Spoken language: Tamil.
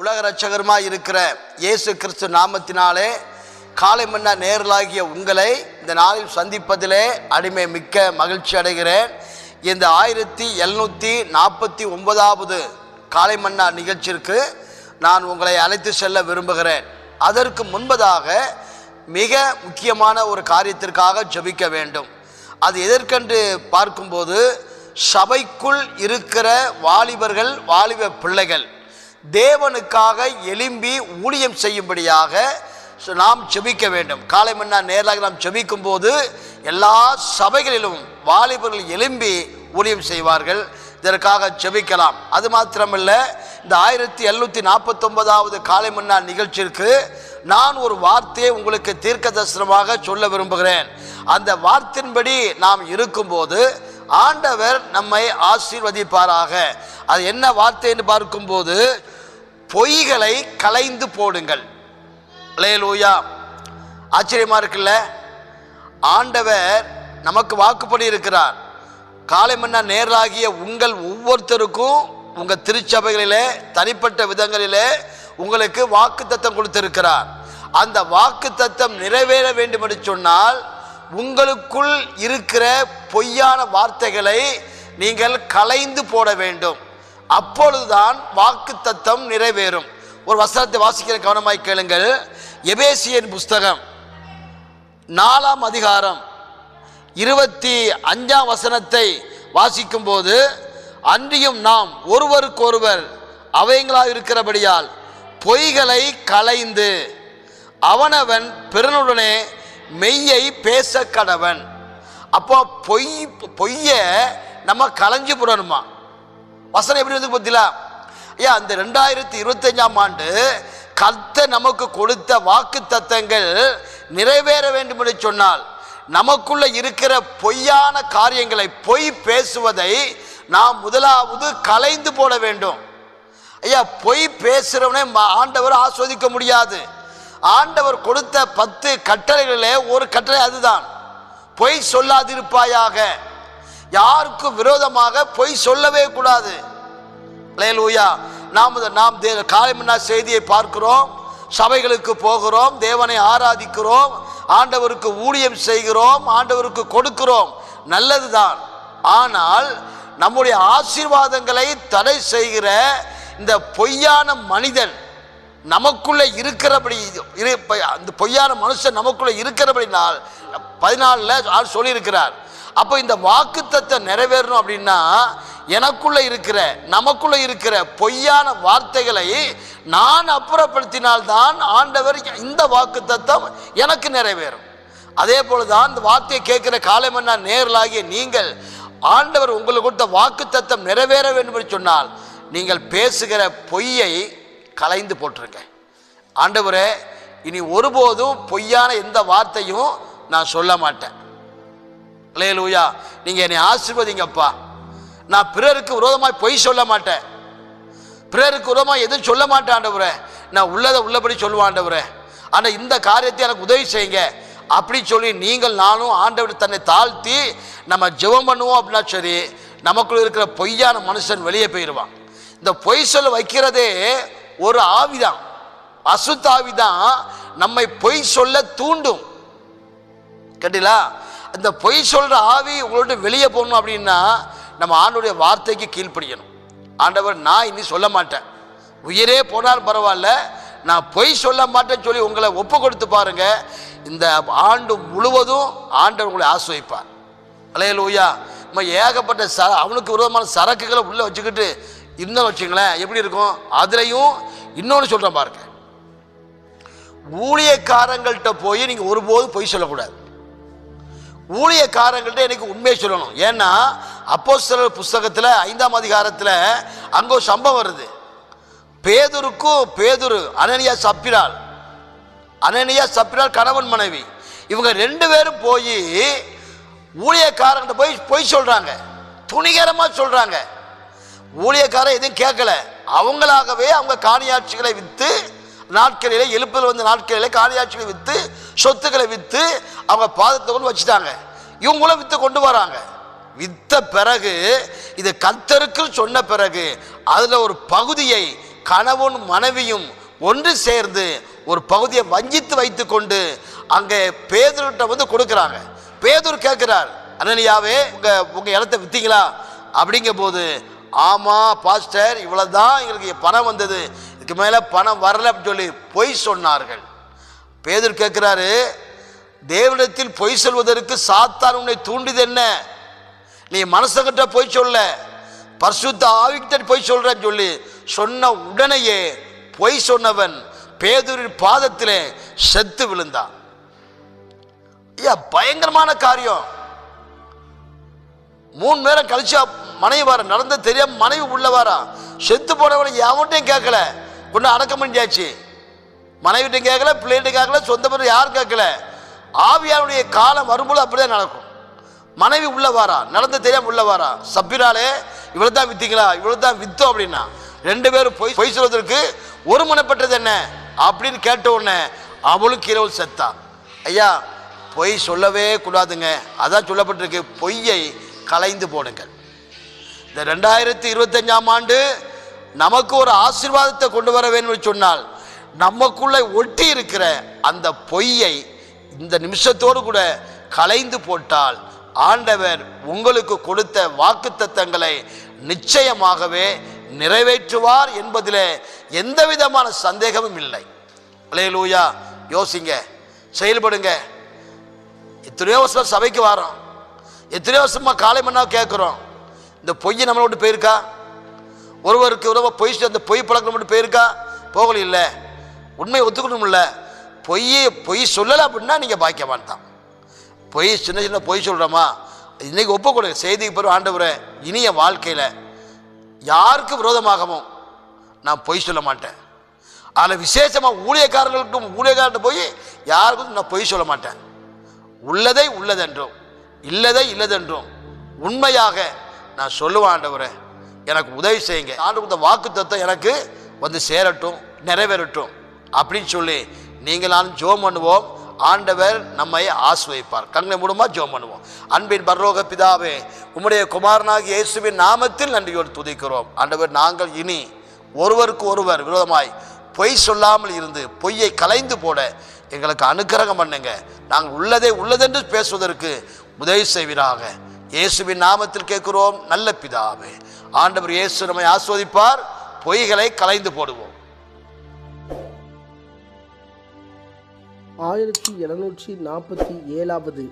உலக ரட்சகருமாய் இருக்கிற இயேசு கிறிஸ்து நாமத்தினாலே காலை மன்னா நேரலாகிய உங்களை இந்த நாளில் சந்திப்பதிலே அடிமை மிக்க மகிழ்ச்சி அடைகிறேன். இந்த ஆயிரத்தி எழுநூற்றி நாற்பத்தி ஒன்பதாவது காலை மன்னா நிகழ்ச்சிக்கு நான் உங்களை அழைத்து செல்ல விரும்புகிறேன். அதற்கு முன்பதாக மிக முக்கியமான ஒரு காரியத்திற்காக ஜபிக்க வேண்டும். அது எதற்கென்று பார்க்கும்போது சபைக்குள் இருக்கிற வாலிபர்கள் வாலிப பிள்ளைகள். தேவனுக்காக எழும்பி ஊழியம் செய்யும்படியாக சு- நாம் செபிக்க வேண்டும். காலை மன்னா நேராக நாம் செபிக்கும் போது எல்லா சபைகளிலும் வாலிபர்கள் எழும்பி ஊழியம் செய்வார்கள். இதற்காக செபிக்கலாம். அது மாத்திரமல்ல இந்த ஆயிரத்தி எழுநூற்றி நாற்பத்தொன்பதாவது காலை மன்னா நிகழ்ச்சிக்கு நான் ஒரு வார்த்தையை உங்களுக்கு தீர்க்க தரிசனமாக சொல்ல விரும்புகிறேன். அந்த வார்த்தையின்படி நாம் இருக்கும்போது ஆண்டவர் நம்மை ஆசீர்வதிப்பாராக. அது என்ன வார்த்தைன்னு பார்க்கும்போது பொய்களை கலைந்து போடுங்கள். லேலூயா ஆச்சரியமா இருக்குல்ல? ஆண்டவர் நமக்கு வாக்குப்படி இருக்கிறார். காலை மன்னா நேராகிய உங்கள் ஒவ்வொருத்தருக்கும் உங்கள் திருச்சபைகளிலே தனிப்பட்ட விதங்களிலே உங்களுக்கு வாக்கு தத்தம் கொடுத்திருக்கிறார். அந்த வாக்கு தத்தம் நிறைவேற வேண்டும் என்று சொன்னால் உங்களுக்குள் இருக்கிற பொய்யான வார்த்தைகளை நீங்கள் கலைந்து போட வேண்டும். அப்பொழுதுதான் வாக்கு தத்தம் நிறைவேறும். ஒரு வசனத்தை வாசிக்கிற கவனமாய் கேளுங்கள். எபேசியன் புஸ்தகம் நாலாம் அதிகாரம் இருபத்தி அஞ்சாம் வசனத்தை வாசிக்கும்போது அன்றியும் நாம் ஒருவருக்கொருவர் அவைங்களாக இருக்கிறபடியால் பொய்களை களைந்து அவனவன் பிறனுடனே மெய்யை பேச கடவன் அப்போ பொய் பொய்ய நம்ம களைஞ்சு புடணுமா? வசனம் எப்படி வந்து பார்த்தீங்களா ஐயா அந்த ரெண்டாயிரத்தி இருபத்தஞ்சாம் ஆண்டு கத்த நமக்கு கொடுத்த வாக்கு தத்தங்கள் நிறைவேற வேண்டும் என்று சொன்னால் நமக்குள்ள இருக்கிற பொய்யான காரியங்களை பொய் பேசுவதை நாம் முதலாவது கலைந்து போட வேண்டும். ஐயா பொய் பேசுகிறவனே ஆண்டவர் ஆஸ்வதிக்க முடியாது. ஆண்டவர் கொடுத்த பத்து கட்டளைகளிலே ஒரு கட்டளை அதுதான். பொய் சொல்லாதிருப்பாயாக. யாருக்கும் விரோதமாக பொய் சொல்லவே கூடாது. லேலூயா நாம் நாம் தே காலைமன்னா செய்தியை பார்க்கிறோம். சபைகளுக்கு போகிறோம். தேவனை ஆராதிக்கிறோம். ஆண்டவருக்கு ஊழியம் செய்கிறோம். ஆண்டவருக்கு கொடுக்கிறோம். நல்லதுதான். ஆனால் நம்முடைய ஆசீர்வாதங்களை தடை செய்கிற இந்த பொய்யான மனிதன் நமக்குள்ளே இருக்கிறபடி இரு அந்த பொய்யான மனுஷன் நமக்குள்ளே இருக்கிறபடினால் பதினாலில் ஆள் சொல்லியிருக்கிறார். அப்போ இந்த வாக்குத்தத்தை நிறைவேறணும் அப்படின்னா எனக்குள்ள இருக்கிற நமக்குள்ள இருக்கிற பொய்யான வார்த்தைகளை நான் அப்புறப்படுத்தினால்தான் ஆண்டவர் இந்த வாக்குத்தத்தம் எனக்கு நிறைவேறும். அதே போலதான் இந்த வார்த்தையை கேட்கிற காலமன்னா நேரலாகிய நீங்கள் ஆண்டவர் உங்களுக்கு கொடுத்த வாக்குத்தத்தம் நிறைவேற வேண்டும் என்று சொன்னால் நீங்கள் பேசுகிற பொய்யை கலைந்து போட்டுருங்க ஆண்டவரே இனி ஒருபோதும் பொய்யான எந்த வார்த்தையும் நான் சொல்ல மாட்டேன். லேலூயா நீங்கள் என்னை ஆசிர்வதிங்கப்பா. நான் பிறருக்கு விரோதமாய் பொய் சொல்ல மாட்டேன். பிறருக்கு விரோதமாக எதுவும் சொல்ல மாட்டேன் ஆண்டவரே. நான் உள்ளதை உள்ளபடி சொல்லுவேன் ஆண்டவரே. ஆனால் இந்த காரியத்தை எனக்கு உதவி செய்யுங்க. அப்படி சொல்லி நீங்கள் நானும் ஆண்டவர் தன்னை தாழ்த்தி நம்ம ஜெபம் பண்ணுவோம் அப்படின்னா சரி நமக்குள்ள இருக்கிற பொய்யான மனுஷன் வெளியே போயிடுவான் இந்த பொய் சொல்ல வைக்கிறதே ஒரு ஆவிதான். அசுத்த ஆவிதான் நம்மை பொய் சொல்ல தூண்டும். கேட்டீங்களா? இந்த பொய் சொல்கிற ஆவி உங்களோட வெளியே போகணும் அப்படின்னா நம்ம ஆண்டுடைய வார்த்தைக்கு கீழ்ப்படியணும். ஆண்டவர் நான் இனி சொல்ல மாட்டேன். உயிரே போனால் பரவாயில்ல. நான் பொய் சொல்ல மாட்டேன்னு சொல்லி உங்களை ஒப்பு கொடுத்து பாருங்க. இந்த ஆண்டு முழுவதும் ஆண்டவர் உங்களை ஆசிர்வதிப்பார். அலையலூயா. நம்ம ஏகப்பட்ட ச அவனுக்கு விரோதமான சரக்குகளை உள்ளே வச்சுக்கிட்டு இருந்தாலும் வச்சுங்களேன் எப்படி இருக்கும்? அதுலேயும் இன்னொன்று சொல்கிறேன் பாருங்க. ஊழியக்காரங்கள்கிட்ட போய் நீங்கள் ஒருபோதும் பொய் சொல்லக்கூடாது. ஊழியக்காரங்கள்ட்ட எனக்கு உண்மையை சொல்லணும். ஏன்னா அப்போஸ்தலர் புஸ்தகத்தில் ஐந்தாம் அதிகாரத்தில் அங்கே ஒரு சம்பவம் வருது. பேதுருக்கும் பேதுரு அனனியா சப்பிரால் அனனியா சப்பிரால் கணவன் மனைவி. இவங்க ரெண்டு பேரும் போய் ஊழியக்காரங்கிட்ட போய் பொய் சொல்கிறாங்க துணிகரமாக சொல்கிறாங்க ஊழியக்காரன் எதுவும் கேட்கல அவங்களாகவே அவங்க காணியாட்சிகளை விற்று நாட்களிலே எழுப்பதில் வந்த நாட்களிலே காணியாட்சிகளை விற்று சொத்துக்களை விற்று அவங்க பாதத்தை கொண்டு வச்சுட்டாங்க. இவங்களும் விற்று கொண்டு வராங்க. வித்த பிறகு இது கத்தருக்கு சொன்ன பிறகு அதில் ஒரு பகுதியை கணவன் மனைவியும் ஒன்று சேர்ந்து ஒரு பகுதியை வஞ்சித்து வைத்துக்கொண்டு அங்கே பேதுருட்ட வந்து கொடுக்குறாங்க. பேதூர் கேட்கிறார் அனனியாவே உங்கள் உங்கள் இடத்த விற்றீங்களா அப்படிங்க போது ஆமாம் பாஸ்டர் இவ்வளவுதான் எங்களுக்கு பணம் வந்தது. இதுக்கு மேலே பணம் வரல அப்படின்னு சொல்லி பொய் சொன்னார்கள். பேதர் கேட்கிறாரு தேவனிடத்தில் பொய் சொல்வதற்கு சாத்தான் உன்னை தூண்டிது என்ன? நீ மனசங்கிட்ட பொய் சொல்ல பரிசுத்த ஆவிக்கிட்ட பொய் சொல்றன்னு சொல்லி சொன்ன உடனேயே பொய் சொன்னவன் பேதூரின் பாதத்திலே செத்து விழுந்தான். ஐயா பயங்கரமான காரியம். மூணு நேரம் கழிச்சா மனைவி வர நடந்த தெரியாம மனைவி உள்ள வாரா. செத்து போனவனை எவன்ட்டையும் கேட்கல. கொண்டு அடக்கம் பண்ணியாச்சு. மனைவிட்டும் கேட்கல பிள்ளைகிட்ட கேட்கல சொந்த பேர் யார் கேட்கல. ஆவியானுடைய காலம் வரும்போது அப்படிதான் நடக்கும். மனைவி உள்ள வாரா? நடந்து தெரியாம உள்ள வாரா? சப்பிராலே இவ்வளவு தான் வித்தீங்களா? இவ்வளவு தான் வித்தோம் அப்படின்னா. ரெண்டு பேரும் பொய் பொய் சொல்வதற்கு ஒரு மனப்பட்டது என்ன? அப்படின்னு கேட்ட உடனே அவளும் இரவு செத்தா. ஐயா பொய் சொல்லவே கூடாதுங்க. அதான் சொல்லப்பட்டிருக்கு. பொய்யை கலைந்து போடுங்கள். இந்த ரெண்டாயிரத்தி இருபத்தஞ்சாம் ஆண்டு நமக்கு ஒரு ஆசீர்வாதத்தை கொண்டு வர வேண்டும் சொன்னால் நமக்குள்ள ஒட்டி இருக்கிற அந்த பொய்யை இந்த நிமிஷத்தோடு கூட கலைந்து போட்டால் ஆண்டவர் உங்களுக்கு கொடுத்த வாக்குத்தத்தங்களை நிச்சயமாகவே நிறைவேற்றுவார் என்பதில் எந்த விதமான சந்தேகமும் இல்லை. அலையலூயா. யோசிங்க. செயல்படுங்க. எத்தனையோ வருஷம் சபைக்கு வரோம். எத்தனையோ வருஷமா காலை மண்ணா கேட்குறோம். இந்த பொய்யை நம்மளை விட்டு போயிருக்கா? ஒருவருக்கு உறவை பொய் அந்த பொய் பழக்கம் மட்டும் போயிருக்கா? போகல இல்லை உண்மையை ஒத்துக்கணும்ல. பொய்யை பொய் சொல்லலை அப்படின்னா நீங்கள் பாக்கியவான் தான். பொய் சின்ன சின்ன பொய் சொல்கிறோமா இன்றைக்கி ஒப்பு செய்திக்கு பிறகு ஆண்டவரை இனிய வாழ்க்கையில் யாருக்கு விரோதமாகவும் நான் பொய் சொல்ல மாட்டேன். அதில் விசேஷமாக ஊழியக்காரர்களுக்கும் ஊழியக்காரர்கிட்ட போய் யாருக்கும் நான் பொய் சொல்ல மாட்டேன். உள்ளதை உள்ளதென்றும் இல்லதை இல்லதென்றும் உண்மையாக நான் சொல்லுவேன் ஆண்டவரை. எனக்கு உதவி செய்யுங்க. ஆண்டு கொடுத்த வாக்கு தத்துவம் எனக்கு வந்து சேரட்டும் நிறைவேறட்டும். அப்படின்னு சொல்லி நீங்கள் நான் ஜோம் பண்ணுவோம். ஆண்டவர் நம்மை ஆசுவைப்பார் கண்ணை மூலமா ஜோம் பண்ணுவோம். அன்பின் பரலோக பிதாவே உம்முடைய குமாரனாக இயேசுவின் நாமத்தில் நன்றியோடு துதிக்கிறோம். ஆண்டவர் நாங்கள் இனி ஒருவருக்கு ஒருவர் விரோதமாய் பொய் சொல்லாமல் இருந்து பொய்யை கலைந்து போட எங்களுக்கு அனுக்கிரகம் பண்ணுங்க. நாங்கள் உள்ளதே உள்ளதென்று பேசுவதற்கு உதவி செய்வீராக. இயேசுவின் நாமத்தில் கேட்கிறோம். நல்ல பிதாவே ஆண்டவர் இயேசு நம்மை ஆஸ்வதிப்பார் பொய்களை கலைந்து போடுவோம். ஆயிரத்தி எழுநூற்றி நாற்பத்தி ஏழாவது